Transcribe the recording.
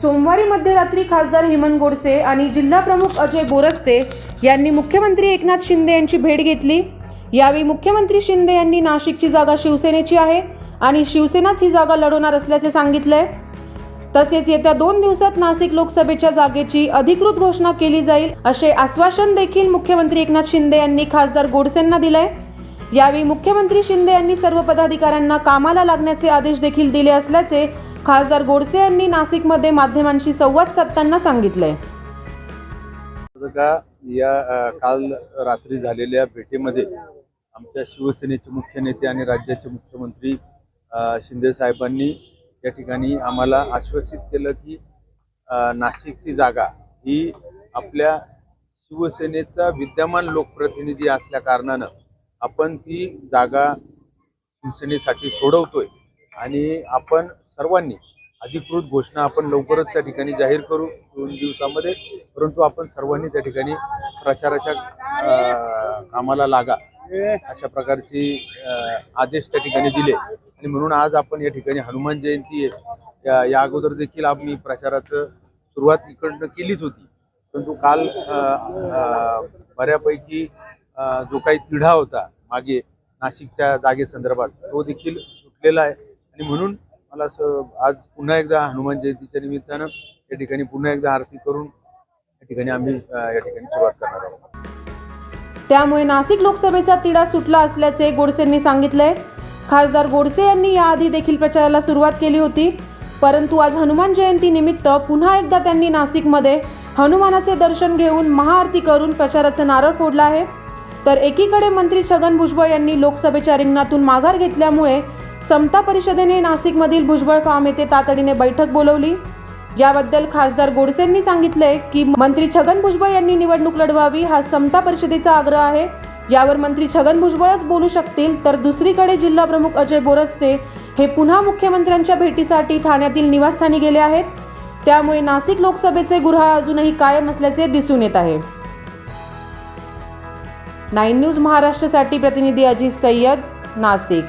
सोमवारी मध्यरात्री खासदार हेमंत गोडसे आणि जिल्हा प्रमुख अजय बोरस्ते यांनी मुख्यमंत्री एकनाथ शिंदे यांची भेट घेतली. यावेळी मुख्यमंत्री शिंदे यांनी नाशिकची जागा शिवसेनेची आहे आणि शिवसेनाच ही जागा लढवणार असल्याचे सांगितलंय. तसेच येत्या दोन दिवसात नाशिक लोकसभेच्या जागेची अधिकृत घोषणा केली जाईल असे आश्वासन देखील मुख्यमंत्री एकनाथ शिंदे यांनी खासदार गोडसेंना दिलंय. यावेळी मुख्यमंत्री शिंदे यांनी सर्व पदाधिकाऱ्यांना कामाला लागण्याचे आदेश देखील दिले असल्याचे खासदार गोडसे यांनी नाशिकमध्ये माध्यमांशी संवाद साधताना सांगितलंय. का या काल रात्री झालेल्या भेटीमध्ये आमच्या शिवसेनेचे मुख्य नेते आणि राज्याचे मुख्यमंत्री शिंदे साहेबांनी या ठिकाणी आम्हाला आश्वासित केलं की नाशिकची जागा ही आपल्या शिवसेनेचा विद्यमान लोकप्रतिनिधी असल्या कारणानं आपण ती जागा शिवसेनेसाठी सोडवतोय आणि आपण सर्वांनी अधिकृत घोषणा आपण लवकरच त्या ठिकाणी जाहीर करू दोन दिवसामध्ये. परंतु आपण सर्वांनी त्या ठिकाणी प्रचाराच्या कामाला लागा अशा प्रकारची आदेश त्या ठिकाणी दिले. आणि म्हणून आज आपण या ठिकाणी हनुमान जयंती आहे. या- या अगोदर देखील आम्ही प्रचाराचं सुरुवात इकडनं केलीच होती. परंतु काल बऱ्यापैकी जो काही तिढा होता मागे नाशिकच्या जागेसंदर्भात तो देखील सुटलेला आहे. आणि म्हणून मला असं आज पुन्हा एकदा हनुमान जयंतीच्या निमित्तानं या ठिकाणी पुन्हा एकदा आरती करून या ठिकाणी आम्ही या ठिकाणी सुरुवात करणार आहोत. त्यामुळे नाशिक लोकसभेचा तिढा सुटला असल्याचे गोडसेंनी सांगितलंय. खासदार गोडसे यांनी याआधी देखील प्रचाराला सुरुवात केली होती. परंतु आज हनुमान जयंती निमित्त पुन्हा एकदा त्यांनी नाशिकमध्ये हनुमानाचे दर्शन घेऊन महाआरती करून प्रचाराचं नारळ फोडलं आहे. तर एकीकडे मंत्री छगन भुजबळ यांनी लोकसभेच्या रिंगणातून माघार घेतल्यामुळे समता परिषदेने नाशिकमधील भुजबळ फार्म येथे तातडीने बैठक बोलवली. याबद्दल खासदार गोडसेंनी सांगितले की मंत्री छगन भुजबळ यांनी निवडणूक लढवावी हा समता परिषदेचा आग्रह आहे. यावर मंत्री छगन भुजबळच बोलू शकतील तर दुसरीकडे जिल्हा प्रमुख अजय बोरस्ते हे पुन्हा मुख्यमंत्र्यांच्या भेटीसाठी ठाण्यातील निवासस्थानी गेले आहेत. त्यामुळे नाशिक लोकसभेचे गुऱ्हाळ अजूनही कायम असल्याचे दिसून येत आहे. नाईन न्यूज महाराष्ट्रासाठी प्रतिनिधी अजित सय्यद नाशिक.